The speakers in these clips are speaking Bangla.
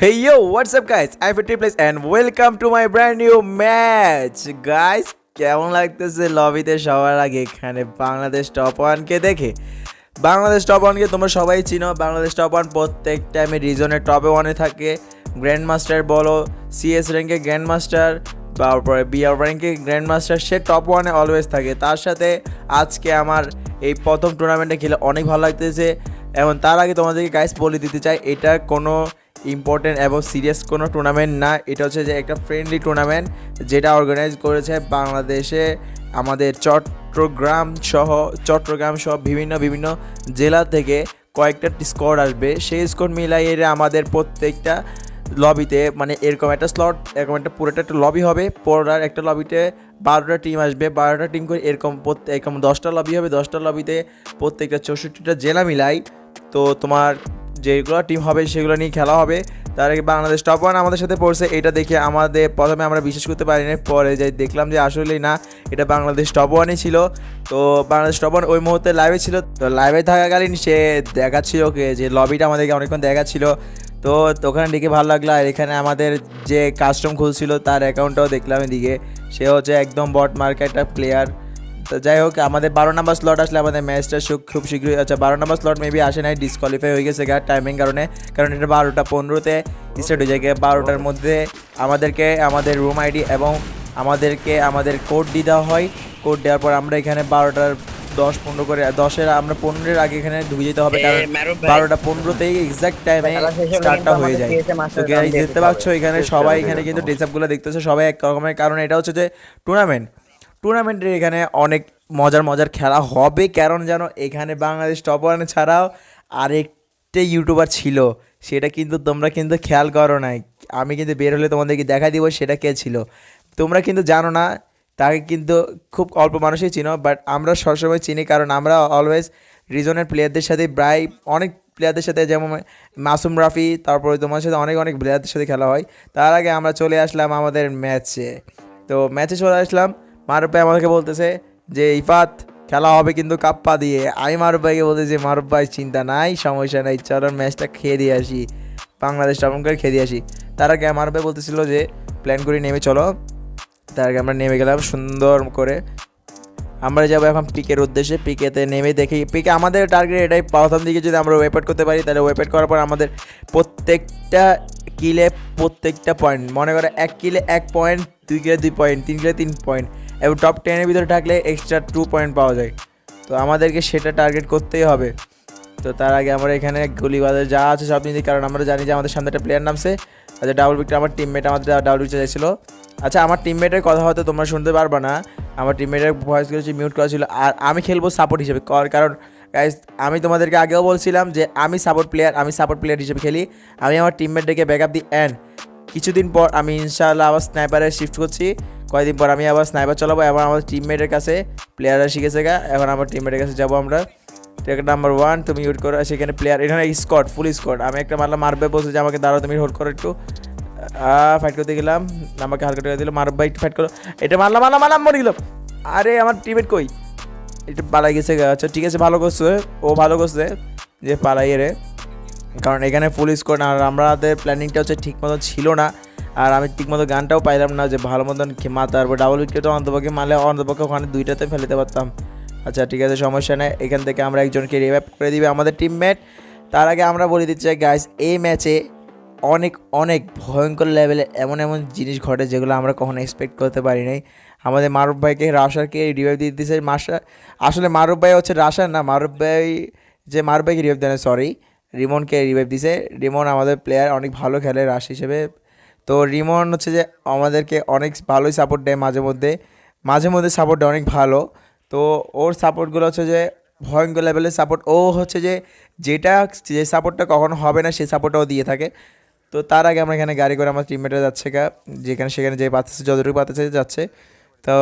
Hey yo, what's up guys? I'm Triple and welcome to my brand new match. Guys, কেমন লাগতেছে? লবিতে সবার আগে এখানে বাংলাদেশ টপ ওয়ানকে দেখে। বাংলাদেশ টপ ওয়ানকে তোমরা সবাই চিনো। বাংলাদেশ টপ ওয়ান প্রত্যেক টাইমে রিজনের টপে ওয়ানে থাকে। গ্র্যান্ড মাস্টার বলো সিএস র্যাঙ্কে গ্র্যান্ড মাস্টার তারপরে বিআর র্যাঙ্কে গ্র্যান্ড মাস্টার সে টপ ওয়ানে অলওয়েজ থাকে। তার সাথে আজকে আমার এই প্রথম টুর্নামেন্টে খেলে অনেক ভালো লাগতেছে। এবং তার আগে তোমাদেরকে গাইস বলে দিতে চাই এটা কোনো ইম্পর্টেন্ট এবং সিরিয়াস কোনো টুর্নামেন্ট না। এটা হচ্ছে যে একটা ফ্রেন্ডলি টুর্নামেন্ট যেটা অর্গানাইজ করেছে বাংলাদেশে আমাদের চট্টগ্রাম সহ চট্টগ্রাম সহ বিভিন্ন বিভিন্ন জেলা থেকে কয়েকটা স্কোর আসবে। সেই স্কোর মিলাইয়ে আমাদের প্রত্যেকটা লবিতে মানে এরকম একটা স্লট এরকম একটা পুরোটা একটা লবি হবে। পড়ার একটা লবিতে বারোটা টিম আসবে। বারোটা টিম করে এরকম প্রত্যেক এরকম দশটা লবি হবে। দশটা লবিতে প্রত্যেকটা চৌষট্টিটা জেলা মিলাই। তো তোমার যেগুলো টিম হবে, সেগুলো নিয়ে খেলা হবে। তার আগে বাংলাদেশ টপ ওয়ান আমাদের সাথে পড়ছে। এটা দেখে আমাদের প্রথমে আমরা বিশ্বাস করতে পারিনি, পরে যে দেখলাম যে আসলেই না, এটা বাংলাদেশ টপ ওয়ানই ছিল। তো বাংলাদেশ টপ ওয়ান ওই মুহূর্তে লাইভে ছিল। তো লাইভে থাকাকালীন সে দেখাচ্ছিল ওকে, যে লবিটা আমাদেরকে অনেকক্ষণ দেখাচ্ছিল। তো ওখানে দেখে ভালো লাগল। আর এখানে আমাদের যে কাস্টম খুলছিল, তার অ্যাকাউন্টটাও দেখলাম এদিকে। সে হচ্ছে একদম বট মার্কেটার প্লেয়ার তো যাই হোক আমাদের বারো নাম্বার স্লট আসলে আমাদের ম্যাচটা খুব শীঘ্রই আচ্ছা বারো নাম্বার স্লট মেবি আসে নাই ডিসকোয়ালিফাই হয়ে গেছে গা টাইমিং কারণে। কারণ এটা বারোটা পনেরোতে স্টার্ট হয়ে যায়। বারোটার মধ্যে আমাদেরকে আমাদের রুম আইডি এবং আমাদেরকে আমাদের কোড দিয়ে দেওয়া হয়। কোড দেওয়ার পর আমরা এখানে বারোটার দশ পনেরো করে দশের আমরা পনেরোর আগে এখানে ঢুকে যেতে হবে কারণ বারোটা পনেরোতেই এক্সাক্ট টাইমে স্টার্টটা হয়ে যায়। তো গাইজ দেখতে পাচ্ছ এখানে সবাই এখানে কিন্তু ড্রেসআপগুলো দেখতেছে সবাই এক রকমের। কারণ এটা হচ্ছে যে টুর্নামেন্ট টুর্নামেন্টের এখানে অনেক মজার মজার খেলা হবে। কারণ যেন এখানে বাংলাদেশ টপ ওয়ান ছাড়াও আরেকটা ইউটিউবার ছিল। সেটা কিন্তু তোমরা কিন্তু খেয়াল করো নাই। আমি কিন্তু বের হলে তোমাদেরকে দেখা দিব সেটা কে ছিল। তোমরা কিন্তু জানো না, তাকে কিন্তু খুব অল্প মানুষই চিনো বাট আমরা সবসময় চিনি কারণ আমরা অলওয়েজ রিজনের প্লেয়ারদের সাথে প্রায় অনেক প্লেয়ারদের সাথে যেমন মাসুম রাফি, তারপরে তোমার সাথে অনেক অনেক প্লেয়ারদের সাথে খেলা হয়। তার আগে আমরা চলে আসলাম আমাদের ম্যাচে তো ম্যাচে চলে আসলাম। মারুফ ভাই আমাদেরকে বলতেছে যে, ইফাত, খেলা হবে কিন্তু কাপ্পা দিয়ে। আমি মারুফ ভাইকে বলতেছি ভাই, চিন্তা নাই, সমস্যা নাই, চলো ম্যাচটা খেয়ে দিয়ে আসি। বাংলাদেশ টাউন করে খেয়ে দিয়ে আসি। তার আগে মারুফ ভাই বলতেছিল যে, প্ল্যান করে নেমে চলো। তার আগে আমরা নেমে গেলাম সুন্দর করে। আমরা যাব এখন পিকের উদ্দেশ্যে। পিকেতে নেমে দেখি, পিকে আমাদের টার্গেট এটাই। প্রথম দিকে যদি আমরা ওয়েপেট করতে পারি, তাহলে ওয়েপেট করার পর আমাদের প্রত্যেকটা কিলে প্রত্যেকটা পয়েন্ট মনে করে এক কিলে এক পয়েন্ট দুই কিলে দুই পয়েন্ট তিন কিলে তিন পয়েন্ট এবং টপ টেনের ভিতরে থাকলে এক্সট্রা টু পয়েন্ট পাওয়া যায়। তো আমাদেরকে সেটা টার্গেট করতেই হবে। তো তার আগে আমরা এখানে গুলিবাজার যা আছে সব নিয়ে কারণ আমরা জানি যে আমাদের সামনে একটা প্লেয়ার নামছে। আচ্ছা ডাবল বিকটা আমার টিমমেট আমাদের ডাবল বিকটা চাইছিল আচ্ছা আমার টিমমেটের কথা হয়তো তোমরা শুনতে পারবে না। আমার টিমমেটের ভয়েসগুলো হচ্ছে মিউট করা ছিল, আর আমি খেলব সাপোর্ট হিসেবে। কর- কারণ গাইজ আমি তোমাদেরকে আগেও বলছিলাম যে আমি সাপোর্ট প্লেয়ার আমি সাপোর্ট প্লেয়ার হিসেবে খেলি। আমি আমার টিমমেটকে ব্যাক আপ দিই অ্যান্ড কিছুদিন পর আমি ইনশাআল্লাহ আবার স্নাইপারে শিফট করছি। কয়েকদিন পর আমি আবার স্নাইপার চালাবো, এবার আমার টিমমেটের কাছে প্লেয়াররা শিখেছে গা, এখন আমার টিমমেটের কাছে যাব আমরা। নাম্বার ওয়ান তুমি ইউট করো, সেখানে প্লেয়ার এখানে স্কট ফুল স্কট আমি একটা মারলাম, মারবে বলছে যে আমাকে দাঁড়াও, তুমি হোল্ড করো একটু। ফাইট করতে গেলাম, আমাকে হালকা টাকা দিল মারব ভাই ফাইট করো এটা মারলাম মারলাম মারলাম, মরে গেলাম। আরে, আমার টিমমেট কই? এটা পালাই গেছে গা। আচ্ছা ঠিক আছে, ভালো করছে, ও ভালো করছে, যে পালাই রে। কারণ এখানে ফুল স্কোর আর আমাদের প্ল্যানিংটা হচ্ছে ঠিক মতো ছিল না, আর আমি ঠিক মতো গানটাও পাইলাম না যে ভালো মতন মারতে পারব। ডাবল উইকেটও অন্তপক্ষে মারলে অন্তপক্ষে ওখানে দুইটাতে ফেলতে পারতাম। আচ্ছা ঠিক আছে, সমস্যা নেই, এখান থেকে আমরা একজনকে রিভাইভ করে দিবে আমাদের টিমমেট তার আগে আমরা বলে দিতে চাই গাইস এই ম্যাচে অনেক অনেক ভয়ঙ্কর লেভেলে এমন এমন জিনিস ঘটে যেগুলো আমরা কখনো এক্সপেক্ট করতে পারি নাই। আমাদের মারুফ ভাইকে, রাশারকে রিভাইভ দিয়ে দিতেছে মাসা আসলে মারুফ ভাই হচ্ছে রাশার না, মারুফ ভাই যে মারুফ ভাইকে রিভাইভ দেয় সরি রিমনকে রিভাইভ দিছে। রিমন আমাদের প্লেয়ার অনেক ভালো খেলে রাশ হিসেবে। তো রিমন হচ্ছে যে আমাদেরকে অনেক ভালোই সাপোর্ট দেয় মাঝে মধ্যে। মাঝে মধ্যে সাপোর্ট দেয় অনেক ভালো। তো ওর সাপোর্টগুলো হচ্ছে যে ভয়ঙ্কর লেভেলের সাপোর্ট ও হচ্ছে যে যেটা যে সাপোর্টটা কখনো হবে না সেই সাপোর্টটাও দিয়ে থাকে। তো তার আগে আমরা এখানে গাড়ি করে আমার টিমমেটরা যাচ্ছে গা। যেখানে সেখানে যে পাচ্ছে যতটুকু পাচ্ছে যাচ্ছে। তো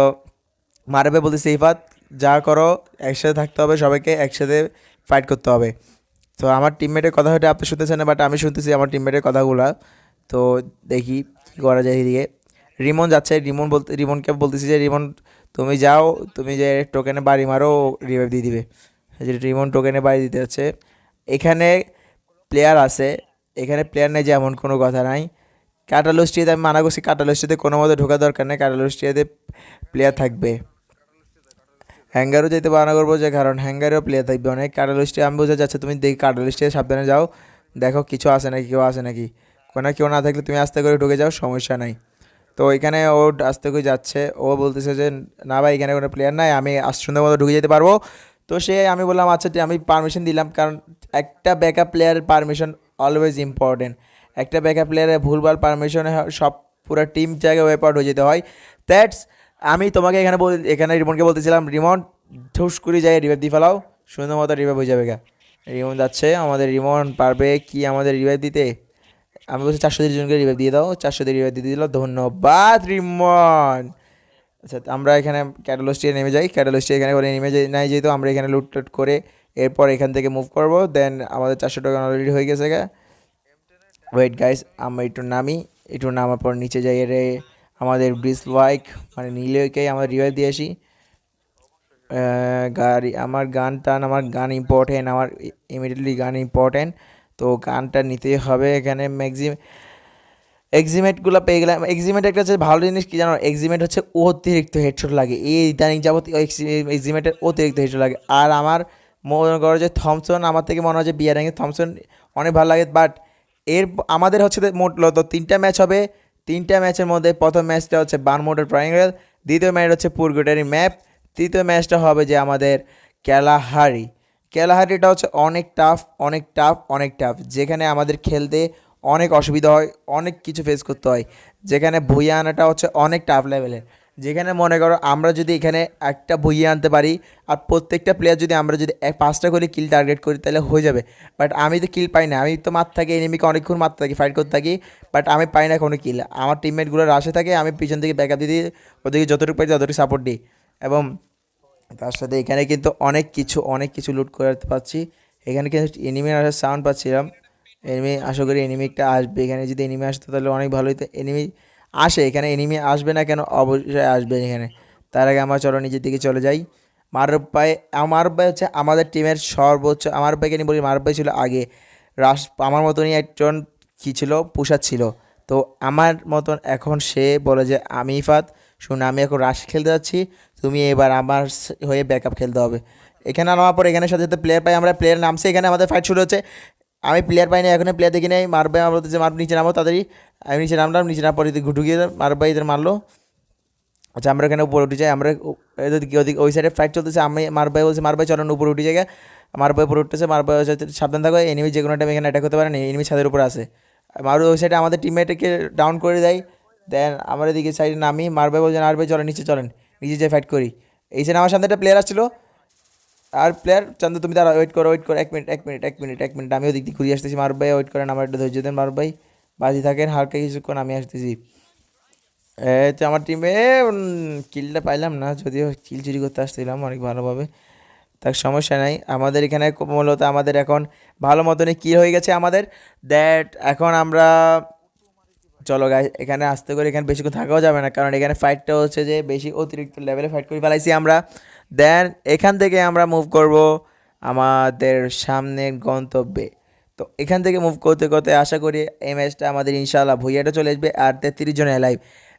মারবে বলতেছে ইফাত যা করো, একসাথে থাকতে হবে সবাইকে, একসাথে ফাইট করতে হবে। তো আমার টিমমেটের কথা হয়তো আপনি শুনতেছেন না বাট আমি শুনতেছি আমার টিমমেটের কথাগুলো। তো দেখি কী করা যায় এদিকে। রিমন যাচ্ছে, রিমন বলতে, রিমনকে বলতেছি যে, রিমন, তুমি যাও, তুমি যে টোকেনে বাড়ি মারো রিভাইভ দিয়ে দিবে। যে রিমন টোকেনে বাড়ি দিতে যাচ্ছে। এখানে প্লেয়ার আছে, এখানে প্লেয়ার নেই যে এমন কোনো কথা নাই। ক্যাটালস্টিয়াতে আমি মানা করছি ক্যাটালস্টিয়াতে কোনো মতো ঢোকা দরকার নেই ক্যাটালস্টিয়াতে প্লেয়ার থাকবে। হ্যাঙ্গারও যেতে বানা করব যে, কারণ হ্যাঙ্গারেও প্লেয়ার থাকবে। অনেক ক্যাটালস্টে আমি বোঝা যাচ্ছে তুমি দেখি ক্যাটালস্টে সাবধানে যাও। দেখো, কিছু আসে নাকি, কেউ আসে নাকি। কোনো কেউ না থাকলে তুমি আস্তে করে ঢুকে যাও, সমস্যা নাই। তো এখানে ও আস্তে করে যাচ্ছে। ও বলতেছে যে, না ভাই, এখানে কোনো প্লেয়ার নাই, আমি সুন্দর মতো ঢুকে যেতে পারব। তো সে, আমি বললাম আচ্ছা আমি পারমিশন দিলাম, কারণ একটা ব্যাকআপ প্লেয়ারের পারমিশন অলওয়েজ ইম্পর্টেন্ট একটা ব্যাকআপ প্লেয়ারের ভুলভাল পারমিশনে সব, পুরো টিম জায়গায় ওয়েপ আউট হয়ে যেতে হয়। দ্যাটস আমি তোমাকে এখানে বল, এখানে রিমনকে বলতেছিলাম, রিমন, ঠুস করে যায় রিভাইভ দিয়ে ফেলাও। সুন্দর মতো রিভাইভ হয়ে যাবে গা। রিমন যাচ্ছে, আমাদের রিমন পারবে কি আমাদের রিভাইভ দিতে? আমি বলছি, চারশো তিরিশ জনকে রিভাইভ দিয়ে দাও। চারশো দিয়ে রিভাইভ দিয়ে দিল। ধন্যবাদ, রিমন। আচ্ছা আমরা এখানে ক্যাটালস্টিয়ে নেমে যাই। ক্যাটালস্টিয়ে এখানে করে নেমে যাই, নাই যেহেতু আমরা এখানে লুট টুট করে এরপর এখান থেকে মুভ করব দেন আমাদের চারশো টাকা অলরেডি হয়ে গেছে গা। ওয়েট গাইস আমরা একটু নামি, একটু নামার পর নিচে যাই রে। আমাদের ব্রিজ লাইক মানে নীলকে আমরা রিভাইভ দিয়ে আসি। গাড়ি, আমার গান টান আমার গান ইম্পর্টেন্ট আমার ইমিডিয়েটলি গান ইম্পর্টেন্ট তো গানটা নিতেই হবে এখানে ম্যাক্সিম এক্সিমেটগুলো পেয়ে গেলাম। এক্সিমেট একটা হচ্ছে ভালো জিনিস কি জানো? এক্সিমেট হচ্ছে অতিরিক্ত হেডশট লাগে। এই ইদানিং যাবত এক্সিমেটের অতিরিক্ত হেডশট লাগে। আর আমার মনে করো যে থমসন আমার থেকে মনে হয় যে বিয়ারিংয়ে থমসন অনেক ভালো লাগে। বাট এর আমাদের হচ্ছে মূলত তিনটা ম্যাচ হবে। তিনটা ম্যাচের মধ্যে প্রথম ম্যাচটা হচ্ছে বানমোটর ট্রায়াঙ্গেল দ্বিতীয় ম্যাচ হচ্ছে পুরগোটারি ম্যাপ, তৃতীয় ম্যাচটা হবে যে আমাদের ক্যালাহারি। ক্যালাহারিটা হচ্ছে অনেক টাফ অনেক টাফ অনেক টাফ যেখানে আমাদের খেলতে অনেক অসুবিধা হয়, অনেক কিছু ফেস করতে হয়, যেখানে ভুইয়া আনাটা হচ্ছে অনেক টাফ লেভেলের যেখানে মনে করো আমরা যদি এখানে একটা বইয়ে আনতে পারি আর প্রত্যেকটা প্লেয়ার যদি আমরা যদি এক পাঁচটা করে কিল টার্গেট করি, তাহলে হয়ে যাবে। বাট আমি তো কিল পাই না। আমি তো মারতে থাকি এনিমিকে অনেকক্ষণ মারতে থাকি ফাইট করতে থাকি বাট আমি পাই না কোনো কিল আমার টিমমেটগুলো রাশে থাকে, আমি পিছন থেকে ব্যাকআপ দিয়ে দিই, ওদেরকে যতটুকু পাই ততটুকু সাপোর্ট দিই। এবং তার সাথে এখানে কিন্তু অনেক কিছু অনেক কিছু লুট করতে পারছি। এখানে কিন্তু এনিমি আসার সাউন্ড পাচ্ছিলাম। এনিমি আশা করি এনিমিটা আসবে। এখানে যদি এনিমি আসতো তাহলে অনেক ভালো হতো এনিমি আসে, এখানে এনিমি আসবে না কেন? অবশ্যই আসবে এখানে। তার আগে আমরা চলো নিজের দিকে চলে যাই। মারুফ ভাই ভাই হচ্ছে আমাদের টিমের সর্বোচ্চ আমার ভাইকে নিয়ে বলি, মারুফ ভাই ছিল আগে রাস, আমার মতনই একজন কী ছিল? পুষার ছিল। তো আমার মতন এখন সে বলে যে, আমি ইফাত, শুন, আমি এখন রাশ খেলতে যাচ্ছি, তুমি এবার আমার হয়ে ব্যাকআপ খেলতে হবে। এখানে নামার পর এখানে সাথে সাথে প্লেয়ার পাই, আমরা প্লেয়ার নামছে, এখানে আমাদের ফাইট শুরু হচ্ছে। আমি প্লেয়ার পাইনি এখন প্লেয়ার দেখি নাই। মারবে, আমার বলতেছে মার নিচে নামো তাড়াতাড়ি। আমি নিচে নামলাম, নিচে নামার পরে ঢুকিয়ে মারবে এদের মারলো। আচ্ছা আমরা এখানে উপরে উঠে যাই, আমরা ওদিকে ওই সাইডে ফ্লাইট চলতেছে, আমি মারবাই বলছি মারবাই চলেন উপরে উঠে জায়গা মারবাই উপরে উঠতেছে মারবাই সাবধান থাকো এনিমি যে কোনো টাইম এখানে অ্যাটাক করতে পারে না এনিমি ছাদের উপরে আসে মারু ওই সাইডে আমাদের টিমমেটকে ডাউন করে দেয়। দেন আমার এদিকে সাইডে নামি মারবাই বলছেন মারবাই চলেন, নিচে চলেন, নিচে যে ফাইট করি। এই সাইডে আমার সামনে একটা প্লেয়ার আসছিল। আর প্লেয়ার চান্দু, তুমি তারা ওয়েট করো ওয়েট করো, এক মিনিট এক মিনিট এক মিনিট এক মিনিট আমি ওদিক দিয়ে ঘুরিয়ে আসতেছি মারবাই ওয়েট করেন, আমার একটু ধৈর্য দেন মারবাই বাজি থাকেন, হালকা কিছুক্ষণ, আমি আসতেছি। তো আমার টিমে কিলটা পাইলাম না, যদিও কিল চুরি করতে আসছিলাম অনেক ভালোভাবে। তার সমস্যা নাই, আমাদের এখানে মূলত আমাদের এখন ভালো মতনই কিল হয়ে গেছে আমাদের। দ্যাট এখন আমরা, চলো গাই এখানে আসতে করে এখানে বেশিক্ষণ থাকাও যাবে না, কারণ এখানে ফাইটটা হচ্ছে যে, বেশি অতিরিক্ত লেভেলে ফাইট করে ফেলাইছি আমরা। দেন এখান থেকে আমরা মুভ করব আমাদের সামনের গন্তব্যে। তো এখান থেকে মুভ করতে করতে আশা করি এই ম্যাচটা আমাদের ইনশাআল্লাহ ভুইয়াটা চলে আসবে আর তেত্রিশ জন এলাইভ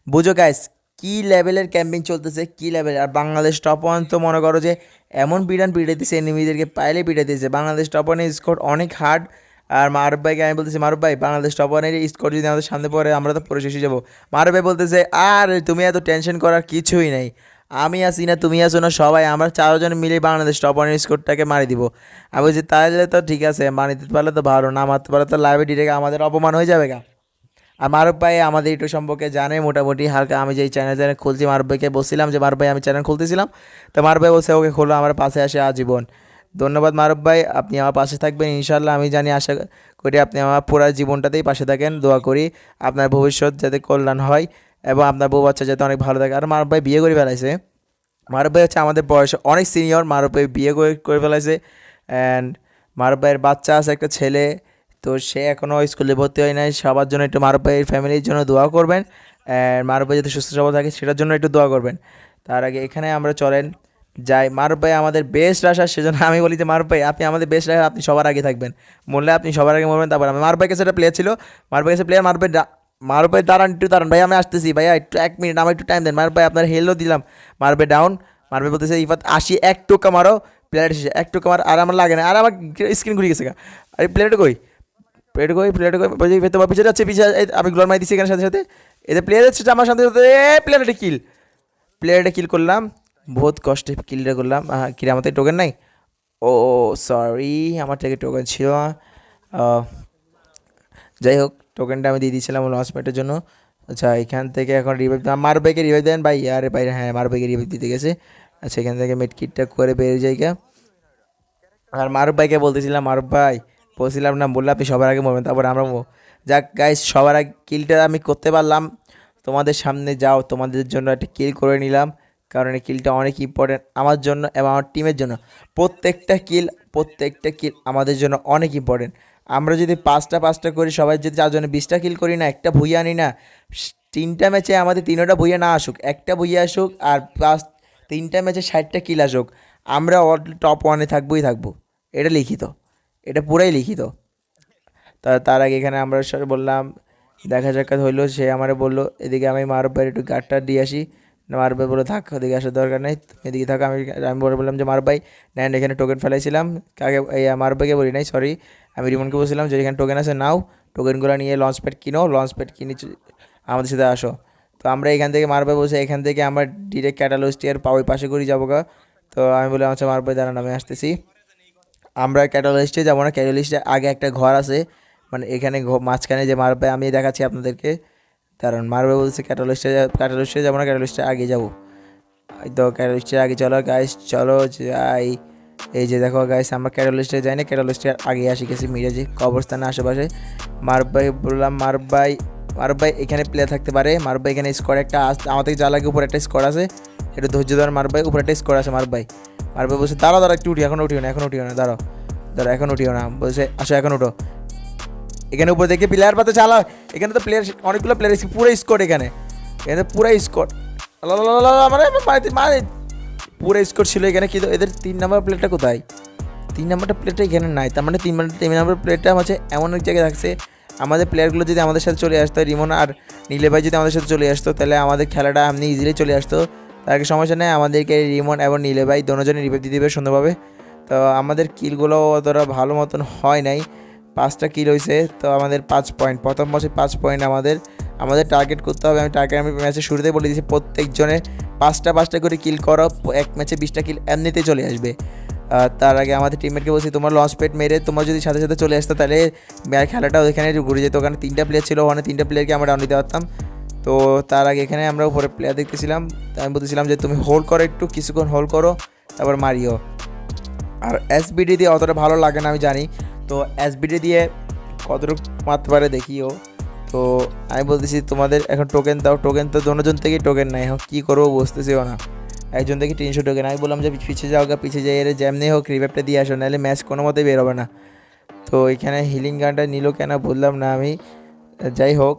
বুঝো গাইস কী লেভেলের ক্যাম্পিং চলতেছে, কী লেভেল আর বাংলাদেশ টপ ওয়ান তো মনে করো যে এমন বিড়ান পিটান পিটাইতেছে এনিমিদেরকে পাইলে পিটাইতেছে। বাংলাদেশ টপ ওয়ানের স্কোর অনেক হার্ড আর মারুফ ভাইকে আমি বলতেছি, মারুফ ভাই, বাংলাদেশ টপ ওয়ানের স্কোর যদি আমাদের সামনে পড়ে, আমরা তো পরে শেষে যাব। মারুফ ভাই বলতেছে, আর, তুমি এত টেনশন করার কিছুই নেই। আমি আসি না তুমি আসো না সবাই আমরা চারজন মিলে বাংলাদেশ টপ ওয়ানের স্কোরটাকে মারি দিব। আমি বলছি তাহলে তো ঠিক আছে মারি দিতে পারলে তো ভালো, না মারতে পারলে তো লাইভে ডিরেক্ট আমাদের অপমান হয়ে যাবে গা। আর মারুফ ভাই আমাদের একটু সম্পর্কে জানে মোটামুটি, হালকা আমি যেই চ্যানেল চ্যানেল খুলছি, মারুফ ভাইকে বলছিলাম যে, মারুফ ভাই, আমি চ্যানেল খুলতেছিলাম। তো মারুফ ভাই বলছে, ওকে খোলো, আমার পাশে আসে আজীবন। ধন্যবাদ মারুফ ভাই, আপনি আমার পাশে থাকবেন ইনশাল্লাহ আমি জানি, আশা করি আপনি আমার পুরো জীবনটাতেই পাশে থাকেন, দোয়া করি। আপনার ভবিষ্যৎ যাতে কল্যাণ হয় এবং আপনার বউ বাচ্চা যাতে অনেক ভালো থাকে। আর মারুফ ভাই বিয়ে করে ফেলাইছে। মারুফ ভাই হচ্ছে আমাদের বয়সে অনেক সিনিয়র মারুফ ভাই বিয়ে করে করে ফেলাইছে। অ্যান্ড মারুফ ভাইয়ের বাচ্চা আছে, একটা ছেলে। তো সে এখনও স্কুলে ভর্তি হয় নাই। সবার জন্য একটু মারুফ ভাইয়ের ফ্যামিলির জন্য দোয়া করবেন। অ্যান্ড মারুফ ভাই যাতে সুস্থ সবল থাকে, সেটার জন্য একটু দোয়া করবেন। তার আগে এখানে আমরা চলেন যাই। মারুফ ভাই আমাদের বেস্ট রাশার সেজন্য আমি বলি যে, মারুফ ভাই, আপনি আমাদের বেস্ট রাশার আপনি সবার আগে থাকবেন। মরলে আপনি সবার আগে মরবেন, তারপর আমি মারুফ ভাই কাছে একটা প্লেয়ার ছিল। মারুফ ভাই কাছে প্লেয়ার মারুফ ভাই মারুফ ভাই দাঁড়ান একটু দাঁড়ান ভাই, আমি আসতেছি। ভাইয়া, একটু এক মিনিট, আমার একটু টাইম দেন। মারুফ ভাই আপনার হেলও দিলাম। ভাই ডাউন ভাই বলতেছে, ইফাত, আসি, এক টোকা মারো প্লেয়ার এসেছে এক টোকা মার, আর আমার লাগে না। আর আমার স্ক্রিন ঘুরে গেছে আরে প্লেয়ারটা কই? প্লেয়ারটা কই? প্লেয়ারটা কই? তোমার পিছিয়ে যাচ্ছে পিছিয়ে আমি গ্লোর মাই দিচ্ছি এখানে সাথে সাথে। এদের প্লেয়ার যাচ্ছে আমার সাথে সাথে প্লেয়ারটা কিল প্লেয়ারটা কিল করলাম। বহুত কষ্টে কিলটা করলাম। কিরে আমার টোকেন নাই? ও সরি আমার থেকে টোকেন ছিল যাই হোক। টোকেনটা আমি দিয়ে দিয়েছিলাম লঞ্চ প্যাডের জন্য। আচ্ছা এখান থেকে এখন রিভাইভ মার বাইকে রিভাইভ দেন ভাই। আরে ভাই হ্যাঁ মার বাইকে রিভাইভ দিতে গেছে। আচ্ছা এখান থেকে মেড কিটটা করে বেরিয়ে যাই গা। আর মারুফ ভাইকে বলতেছিলাম মারুফ ভাই, বলছিলাম না বললে আপনি সবার আগে মরবেন, তারপর আমরা যাক গাইস সবার আগে কিলটা আমি করতে পারলাম। তোমাদের সামনে যাও, তোমাদের জন্য একটা কিল করে নিলাম। কারণ এই কিলটা অনেক ইম্পর্টেন্ট আমার জন্য এবং আমার টিমের জন্য। প্রত্যেকটা কিল প্রত্যেকটা কিল আমাদের জন্য অনেক ইম্পর্টেন্ট আমরা যদি পাঁচটা পাঁচটা করি, সবাই যদি চারজনে বিশটা কিল করি না, একটা ভুইয়া আনি না, তিনটা ম্যাচে আমাদের তিনোটা ভুইয়া না আসুক, একটা ভুইয়া আসুক আর পাঁচ তিনটা ম্যাচে ষাটটা কিল আসুক, আমরা অল টপ ওয়ানে থাকবোই থাকব। এটা লিখিত। এটা পুরাই লিখিত। তা তার আগে এখানে আমরা বললাম, দেখা সাক্ষাৎ হইল, সে আমারে বলল, এদিকে আমি ভাইয়ের একটু গাড়টা দিয়ে আসি। ভাই বলে থাক, ওদিকে আসার দরকার নেই, এদিকে থাকো। আমি আমি বলে বললাম যে মারুফ ভাই, নেন, এখানে টোকেন ফেলাইছিলাম। কাকে, এই মারুফ ভাইকে বলি নাই সরি আমি রিমনকে বলছিলাম যে, এখানে টোকেন আছে, নাও। টোকেনগুলো নিয়ে লঞ্চ প্যাড কিনো লঞ্চ প্যাড কিনে আমাদের সাথে আসো। তো আমরা এখান থেকে ভাই বসে এখান থেকে আমরা ডিরেক্ট ক্যাটালস্টিয়ার পাওয়াই পাশে করি যাব গা। তো আমি বললাম আচ্ছা ভাই দাঁড়ান, আমি আসতেছি। আমরা ক্যাটালিস্টে যাব না ক্যাটালিস্টের আগে একটা ঘর আছে। মানে এখানে মাঝখানে যে মারবে, আমি দেখাচ্ছি আপনাদেরকে। কারণ মারবে বলছে ক্যাটালিস্টে ক্যাটালিস্টে যাব না ক্যাটালিস্টে আগে যাব। তো ক্যাটালিস্টের আগে চলো গাইস চলো, যাই। এই যে দেখো গাইস আমরা ক্যাটালিস্টে যাই না ক্যাটালিস্টের আগে আসি গেছি মিরাজি, কবরস্থানের আশেপাশে। মারুফ ভাই বললাম মারুফ ভাই ভাই এখানে প্লেয়ার থাকতে পারে। মারুফ ভাই এখানে স্কোর একটা আমাদের যা লাগে উপরে একটা স্কোর আছে। একটু ধৈর্য ধর মারুফ ভাই উপরে একটা স্কোর আছে মারুফ ভাই ভাই বলছে দাঁড়াও দাঁড়াও একটু উঠি, এখন উঠিও না, এখন উঠিও না, দাঁড়াও। দাঁড়াও, এখন উঠিও না। বলছে, আসো, এখন উঠো। এখানে উপরে দেখে প্লেয়ার পাতে চালা এখানে তো প্লেয়ার অনেকগুলো প্লেয়ার পুরো স্কোর এখানে। এখানে পুরো স্কোর মানে মানে মানে পুরো স্কোর ছিল এখানে, কিন্তু এদের তিন নম্বর প্লেটটা কোথায়? তিন নম্বরটা প্লেটটা এখানে নাই, তার মানে তিন তিন নম্বর প্লেটটা হচ্ছে এমন এক জায়গায় থাকছে, আমাদের প্লেয়ারগুলো যদি আমাদের সাথে চলে আসতো, রিমন আর নীলে ভাই যদি আমাদের সাথে চলে আসতো, তাহলে আমাদের খেলাটা আপনি ইজিলি চলে আসতো। তার সমস্যা নেই, আমাদেরকে রিমন এবং নীলে ভাই দোনোজনে রিভাইভ দিতে দেবে সুন্দরভাবে। তো আমাদের কিলগুলো অতটা ভালো মতন হয় নাই, পাঁচটা কিল হয়েছে তো আমাদের পাঁচ পয়েন্ট প্রথম বছর পাঁচ পয়েন্ট আমাদের আমাদের টার্গেট করতে হবে। আমি টার্গেট আমি ম্যাচের শুরুতে বলে দিয়েছি প্রত্যেকজনের পাঁচটা পাঁচটা করে কিল করো, এক ম্যাচে বিশটা কিল এমনিতেই চলে আসবে। তার আগে আমাদের টিমমেটকে বলছি, তোমার লঞ্চ পেট মেরে তোমার যদি সাথে সাথে চলে আসতো তাহলে খেলাটা ওইখানে ঘুরে যেত। ওখানে তিনটা প্লেয়ার ছিল, ওখানে তিনটা প্লেয়ারকে আমরা ডাউন দিতে পারতাম। তো তার আগে এখানে আমরা উপরে প্লেয়ার দেখতেছিলাম। আমি বলতেছিলাম যে, তুমি হোল্ড করো একটু, কিছুক্ষণ হোল্ড করো, তারপর মারিও। আর এসবিডি দিয়ে অতটা ভালো লাগে না, আমি জানি। তো এসবিডি দিয়ে কতটুকু মারতে পারে দেখিও। তো আমি বলতেছি, তোমাদের এখন টোকেন দাও টোকেন তো দোনোজন থেকেই টোকেন নাই হোক কী করব বুঝতেছিও না। একজন থেকে তিনশো টোকেন আমি বললাম যে পিছিয়ে যাও গা পিছিয়ে যাই, এর যেমনি হোক রিভ্যাপটা দিয়ে আসো, নাহলে ম্যাচ কোনো মতেই বেরোবে না। তো এখানে হিলিং গানটা নিল কেন বললাম না আমি, যাই হোক,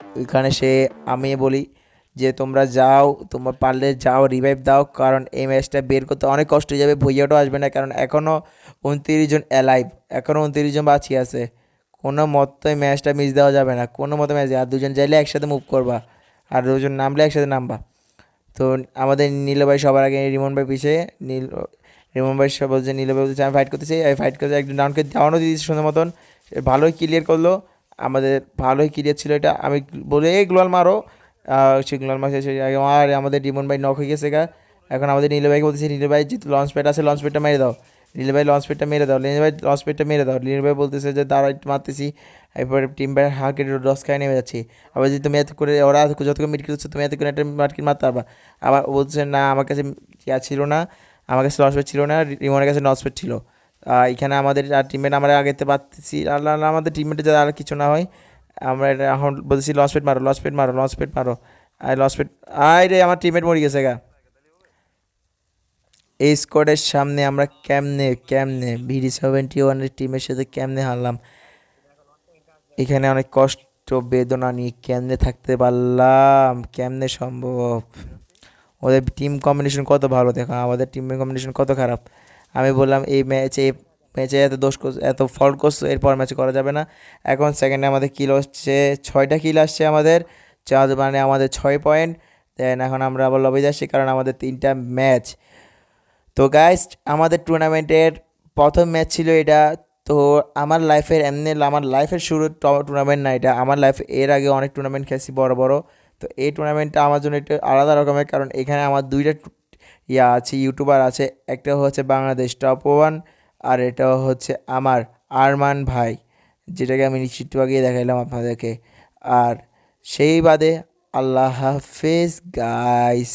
ওইখানে সে আমি বলি যে, তোমরা যাও, তোমরা পারলে যাও রিভাইভ দাও, কারণ এই ম্যাচটা বের করতে অনেক কষ্ট হয়ে যাবে, ভুইয়াটাও আসবে না, কারণ এখনও উনত্রিশ জন অ্যালাইভ এখনও উনত্রিশ জন বাঁচি আছে। কোনো মতে ম্যাচটা মিস দেওয়া যাবে না। কোনো মতে ম্যাচ আর দুজন চাইলে একসাথে মুভ করবা। আর দুজন নামলে একসাথে নামবা। তো আমাদের নীল ভাই সবার আগে রিমন ভাই পিছিয়ে নীল, রিমন ভাই সব বলছে, নীল ভাই বলছে, আমি ফাইট করতেছি আমি ফাইট করতে একজন ডাউনকে ডাউনও দিয়ে দিচ্ছি সুন্দর মতন। ভালোই ক্লিয়ার করল। আমাদের ভালোই ক্লিয়ার ছিল এটা। আমি বলে এই গ্লোয়াল মারো সে গ্লোয়াল মারছে, সে আগে আর আমাদের রিমন ভাই নক হয়ে গেছে এখন আমাদের নীল ভাইকে বলতেছি, নীল ভাই, যেহেতু লঞ্চ প্যাড আছে লঞ্চ প্যাডটা মেরে দাও। নীল লঞ্চ প্যাডটা মেরে দাও, নীল ভাই লঞ্চ প্যাডটা মেরে দাও। নীল বলতেছে যে দাঁড়া একটু মারতেছি। এরপরে টিম ভাই হাঁকে দশ খায় নেমে যাচ্ছি। আবার যদি তুমি এত করে, ওরা যতক্ষণ মিট করছ, তুমি এত করে একটা মার্কিন মারতে পারবা। আবার বলছে না, আমার কাছে ইয়া ছিল না। আমার কাছে লঞ্চ প্যাড ছিল না, রিমনের কাছে লঞ্চ প্যাড ছিল। এখানে আমাদের, আর টিমমেট আমরা আগেতে আল্লাহ আল্লাহ আমাদের টিমমেটে যাতে আর কিছু না হয়। আমরা এখন বলতেছি লঞ্চ প্যাড মারো লঞ্চ প্যাড মারো লঞ্চ প্যাড মারো। আর লঞ্চ প্যাড আয় রে, আমার টিমমেট মরে গেছে গা। এই স্কোয়াডের সামনে আমরা কেমনে কেমনে ভিডি সেভেন্টি ওয়ানের টিমের সাথে কেমনে হারলাম? এখানে অনেক কষ্ট, বেদনা নিয়ে কেমনে থাকতে পারলাম? কেমনে সম্ভব? ওদের টিম কম্বিনেশন কত ভালো দেখো, আমাদের টিম কম্বিনেশন কত খারাপ। আমি বললাম, এই ম্যাচে ম্যাচে এত দোষ এত ফল্ট করছ, এরপর ম্যাচে করা যাবে না। এখন সেকেন্ডে আমাদের কিল হচ্ছে, ছয়টা কিল আসছে আমাদের। চার মানে আমাদের ছয় পয়েন্ট দেন এখন আমরা আবার লবি যাচ্ছি, কারণ আমাদের তিনটা ম্যাচ তো গাইস আমাদের টুর্নামেন্টের প্রথম ম্যাচ ছিল এটা। তো আমার লাইফের এমনি আমার লাইফের শুরু টুর্নামেন্ট না এটা। আমার লাইফে এর আগে অনেক টুর্নামেন্ট খেয়েছি বড় বড়। তো এই টুর্নামেন্টটা আমার জন্য একটু আলাদা রকমের, কারণ এখানে আমার দুইটা ইয়া আছে ইউটিউবার আছে। একটা হচ্ছে বাংলাদেশ টপ ওয়ান আর এটা হচ্ছে আমার আরমান ভাই, যেটাকে আমি একটু আগে দেখাইলাম আপনাদেরকে। আর সেই বাদে আল্লাহ হাফেজ গাইস